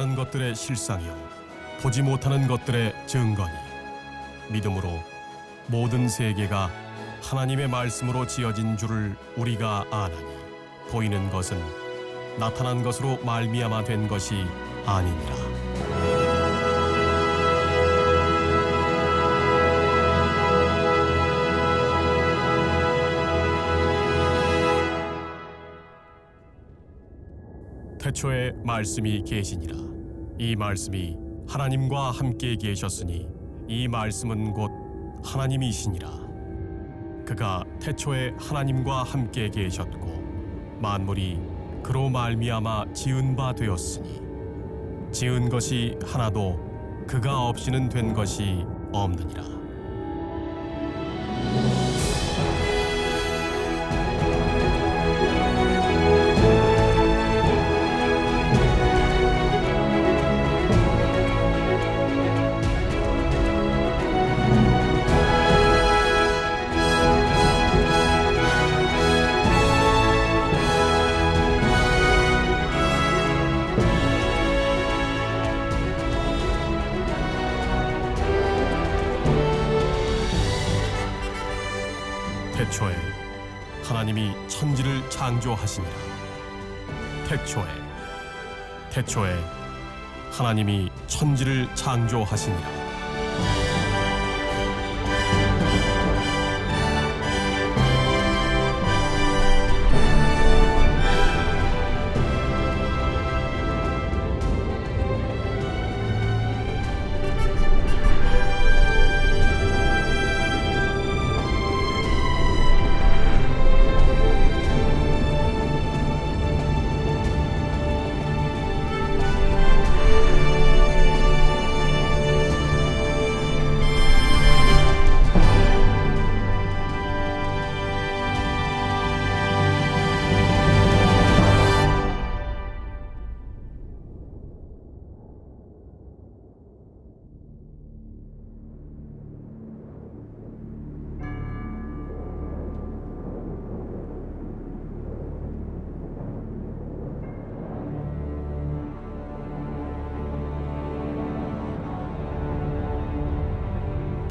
바라는 것들의 실상이요 보지 못하는 것들의 증거니. 믿음으로 모든 세계가 하나님의 말씀으로 지어진 줄을 우리가 아나니 보이는 것은 나타난 것으로 말미암아 된 것이 아니니라. 태초에 말씀이 계시니라 이 말씀이 하나님과 함께 계셨으니 이 말씀은 곧 하나님이시니라. 그가 태초에 하나님과 함께 계셨고 만물이 그로 말미암아 지은 바 되었으니 지은 것이 하나도 그가 없이는 된 것이 없느니라 창조하시니라. 태초에 태초에 하나님이 천지를 창조하시니라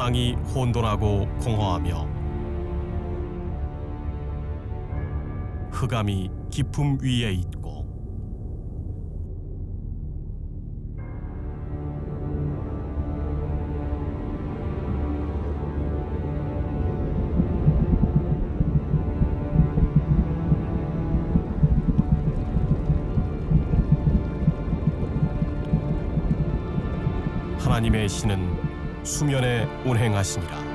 땅이 혼돈하고 공허하며 흑암이 깊음 위에 있고 하나님의 신은 수면에 운행하시니라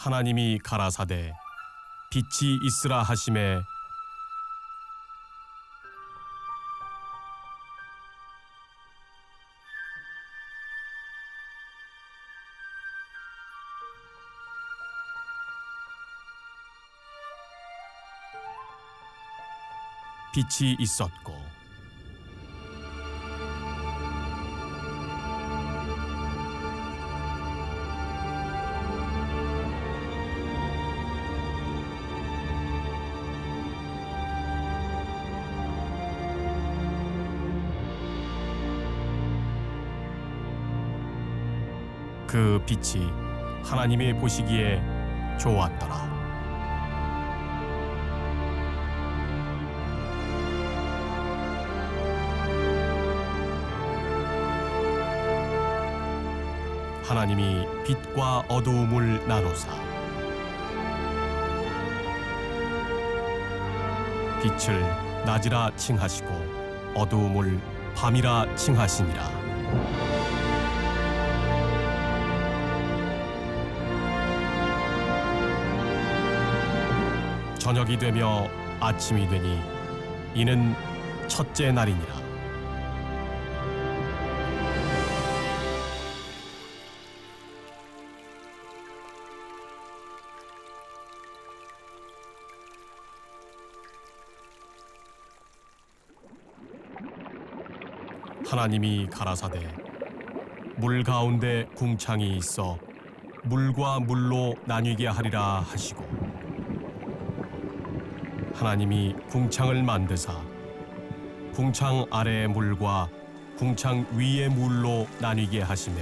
하나님이 가라사대 빛이 있으라 하심에. 빛이 있었고 빛이 하나님의 보시기에 좋았더라. 하나님이 빛과 어두움을 나누사 빛을 낮이라 칭하시고 어두움을 밤이라 칭하시니라. 저녁이 되며 아침이 되니 이는 첫째 날이니라. 하나님이 가라사대 물 가운데 궁창이 있어 물과 물로 나뉘게 하리라 하시고 하나님이 궁창을 만드사 궁창 아래의 물과 궁창 위의 물로 나뉘게 하심에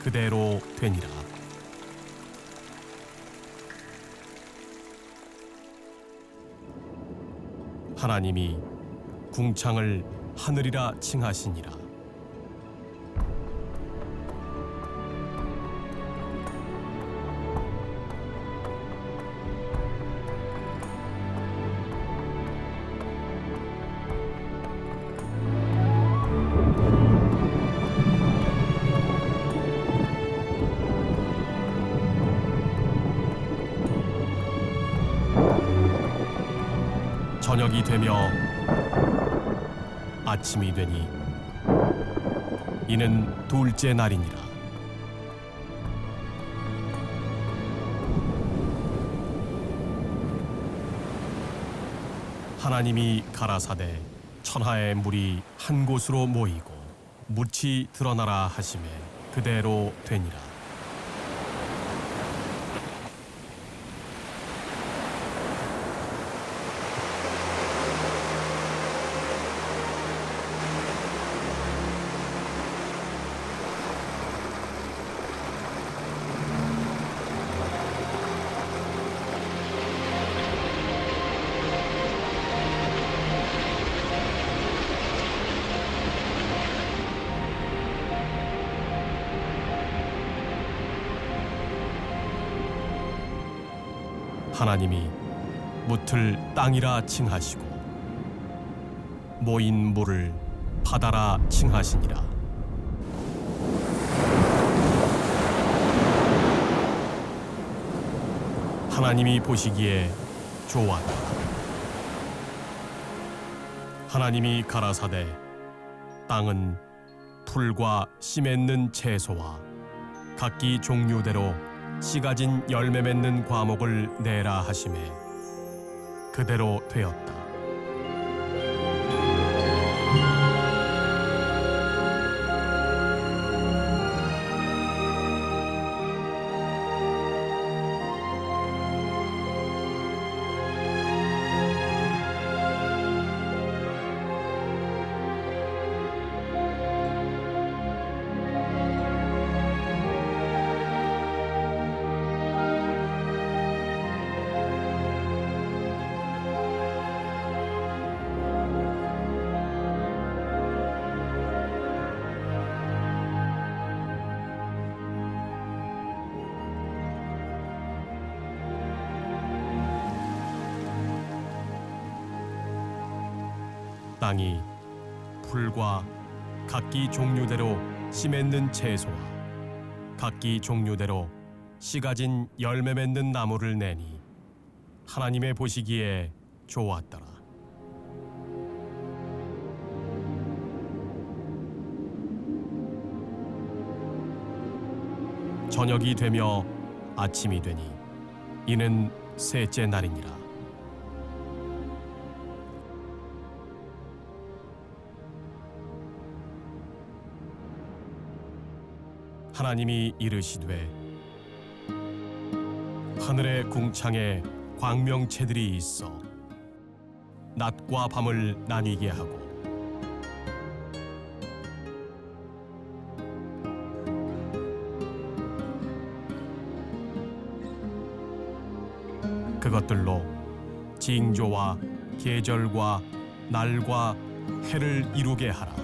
그대로 되니라. 하나님이 궁창을 하늘이라 칭하시니라 저녁이 되며 아침이 되니 이는 둘째 날이니라. 하나님이 가라사대 천하의 물이 한 곳으로 모이고 묻이 드러나라 하심에 그대로 되니라 하나님이 묻을 땅이라 칭하시고 모인 물을 바다라 칭하시니라. 하나님이 보시기에 좋았다. 하나님이 가라사대 땅은 풀과 씨 맺는 채소와 각기 종류대로 씨 가 진 열매 맺는 과목을 내라 하심에 그대로 되었다. 땅이 풀과 각기 종류대로 씨 맺는 채소와 각기 종류대로 씨 가 진 열매 맺는 나무를 내니 하나님의 보시기에 좋았더라. 저녁이 되며 아침이 되니 이는 셋째 날이니라. 하나님이 이르시되 하늘의 궁창에 광명체들이 있어 낮과 밤을 나뉘게 하고 그것들로 징조와 계절과 날과 해를 이루게 하라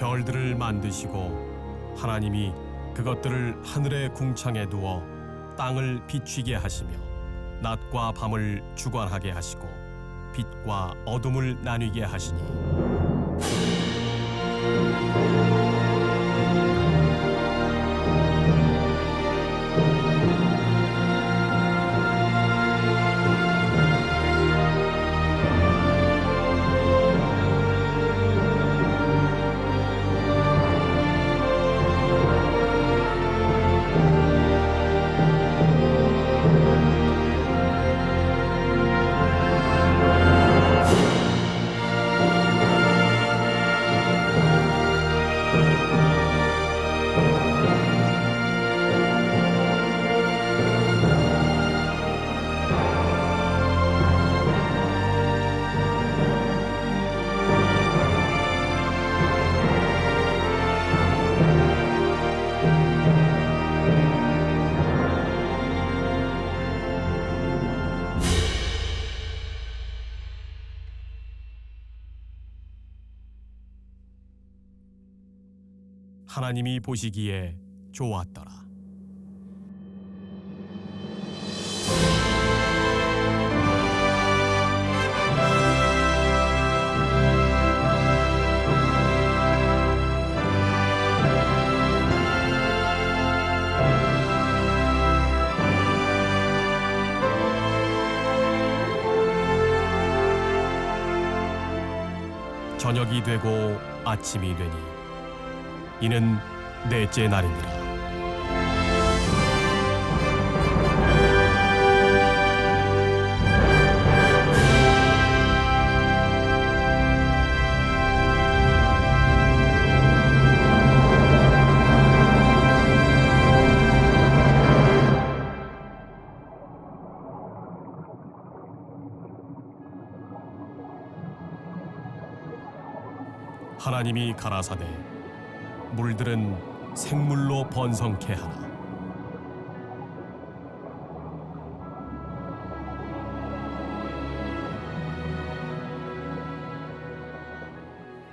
별들을 만드시고 하나님이 그것들을 하늘의 궁창에 두어 땅을 비추게 하시며 낮과 밤을 주관하게 하시고 빛과 어둠을 나뉘게 하시니 하나님이 보시기에 좋았더라. 저녁이 되고 아침이 되니 이는 넷째 날이니라. 하나님이 가라사대 물들은 생물로 번성케 하라.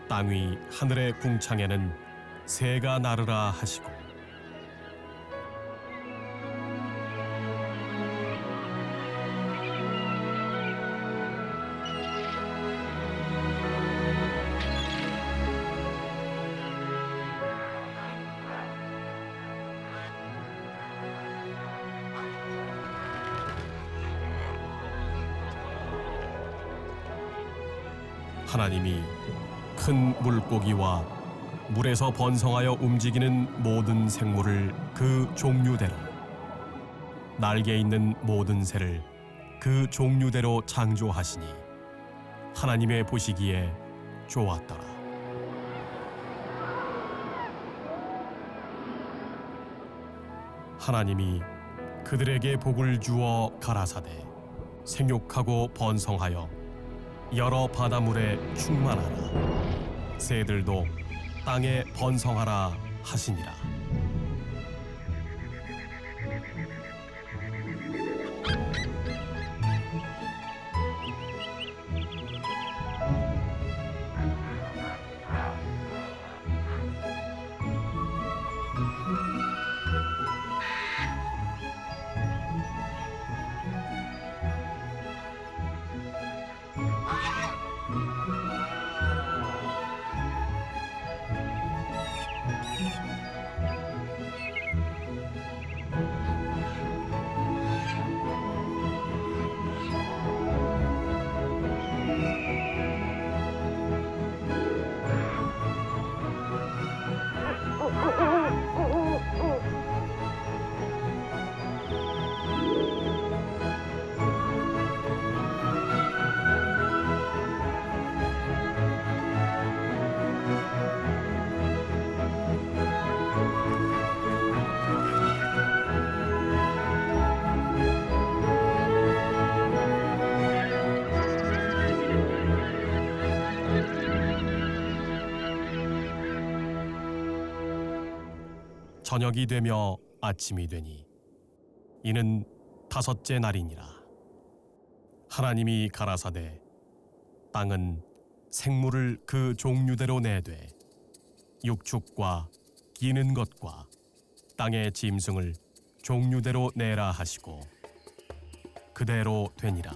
땅위 하늘의 궁창에는 새가 나르라 하시고 물고기와 물에서 번성하여 움직이는 모든 생물을 그 종류대로 날개 있는 모든 새를 그 종류대로 창조하시니 하나님의 보시기에 좋았더라. 하나님이 그들에게 복을 주어 가라사대 생육하고 번성하여 여러 바다물에 충만하라 새들도 땅에 번성하라 하시니라 저녁이 되며 아침이 되니 이는 다섯째 날이니라 하나님이 가라사대 땅은 생물을 그 종류대로 내되 육축과 기는 것과 땅의 짐승을 종류대로 내라 하시고 그대로 되니라.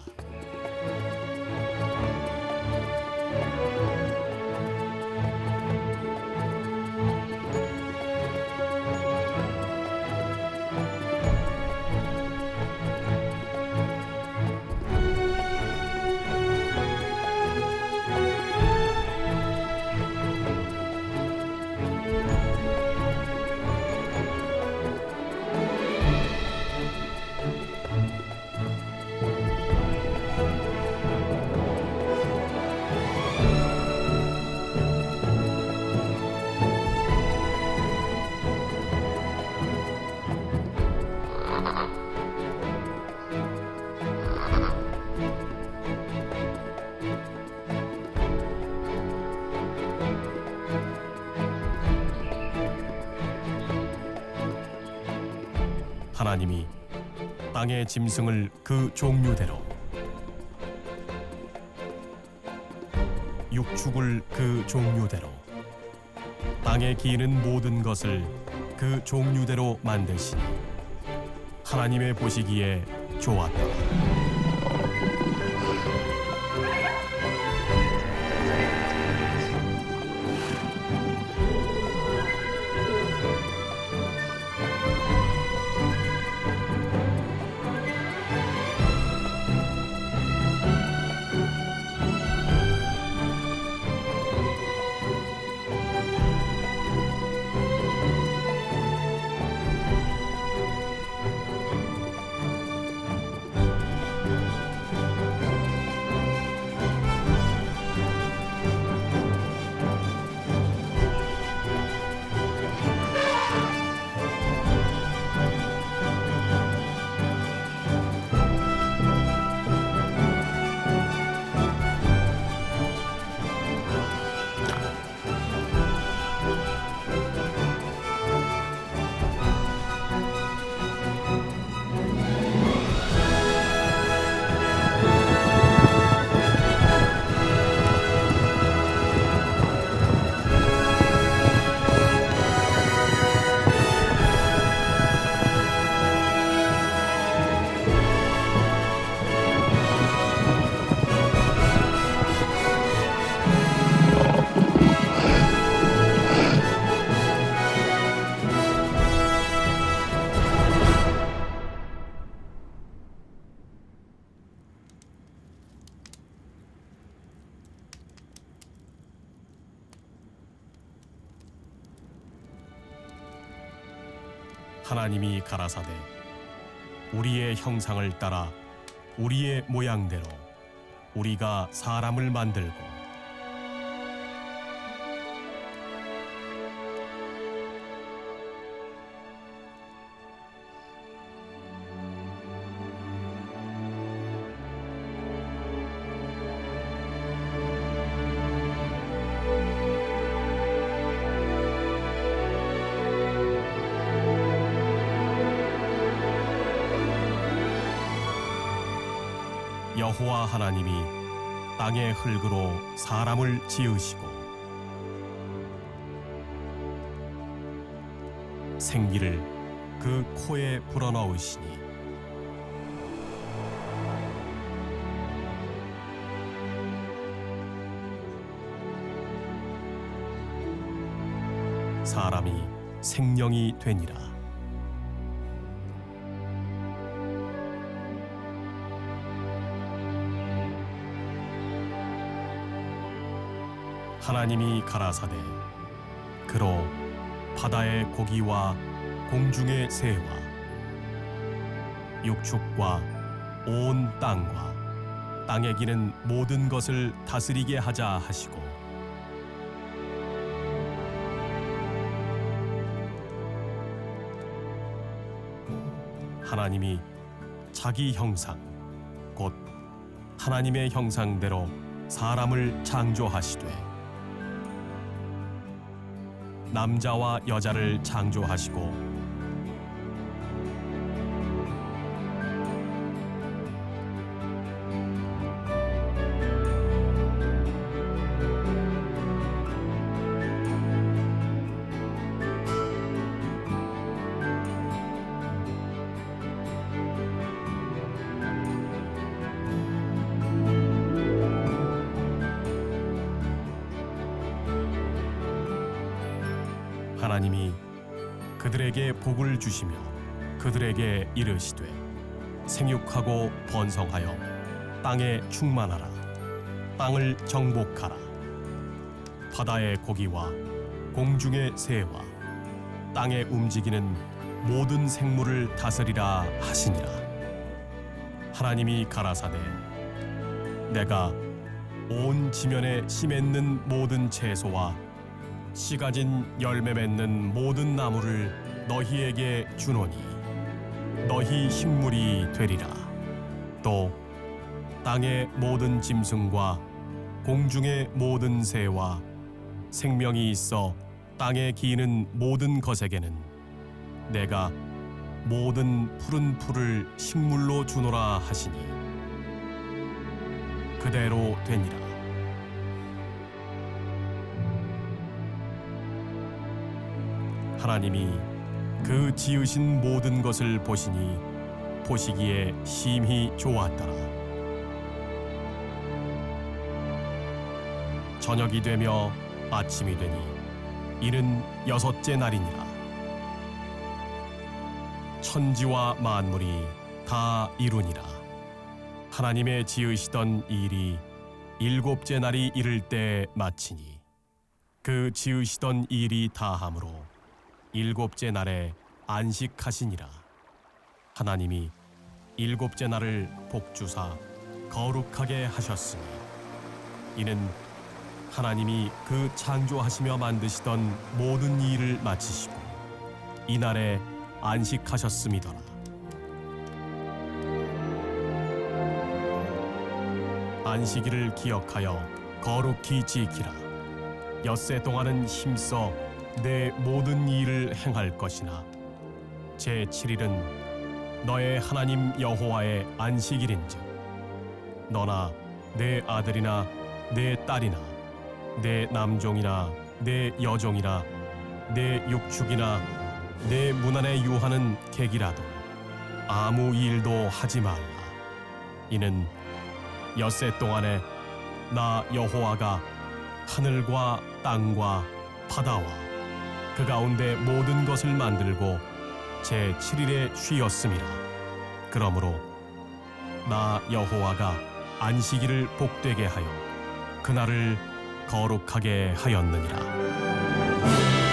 하나님이 땅의 짐승을 그 종류대로 육축을 그 종류대로 땅에 기는 모든 것을 그 종류대로 만드시니 하나님의 보시기에 좋았다. 하나님이 가라사대 우리의 형상을 따라 우리의 모양대로 우리가 사람을 만들고 여호와 하나님이 땅의 흙으로 사람을 지으시고 생기를 그 코에 불어넣으시니 사람이 생명이 되니라 하나님이 가라사대 그로 바다의 고기와 공중의 새와 육축과 온 땅과 땅에 기는 모든 것을 다스리게 하자 하시고 하나님이 자기 형상 곧 하나님의 형상대로 사람을 창조하시되 남자와 여자를 창조하시고 주시며 그들에게 이르시되 생육하고 번성하여 땅에 충만하라. 땅을 정복하라. 바다의 고기와 공중의 새와 땅에 움직이는 모든 생물을 다스리라 하시니라. 하나님이 가라사대 내가 온 지면에 씨 맺는 모든 채소와 씨 가 진 열매 맺는 모든 나무를 너희에게 주노니 너희 식물이 되리라. 또 땅의 모든 짐승과 공중의 모든 새와 생명이 있어 땅에 기는 모든 것에게는 내가 모든 푸른 풀을 식물로 주노라 하시니 그대로 되니라. 하나님이 그 지으신 모든 것을 보시니 보시기에 심히 좋았더라. 저녁이 되며 아침이 되니 이는 여섯째 날이니라. 천지와 만물이 다 이루니라. 하나님의 지으시던 일이 일곱째 날이 이를 때 마치니 그 지으시던 일이 다함으로 일곱째 날에 안식하시니라. 하나님이 일곱째 날을 복주사 거룩하게 하셨으니 이는 하나님이 그 창조하시며 만드시던 모든 일을 마치시고 이 날에 안식하셨음이더라. 안식일을 기억하여 거룩히 지키라. 엿새 동안은 힘써 내 모든 일을 행할 것이나. 제 7일은 너의 하나님 여호와의 안식일인즉 너나 내 아들이나 내 딸이나 내 남종이나 내 여종이나 내 육축이나 내 문안에 유하는 객이라도 아무 일도 하지 말라. 이는 엿새 동안에 나 여호와가 하늘과 땅과 바다와 그 가운데 모든 것을 만들고 제 7일에 쉬었음이라 그러므로 나 여호와가 안식일을 복되게 하여 그날을 거룩하게 하였느니라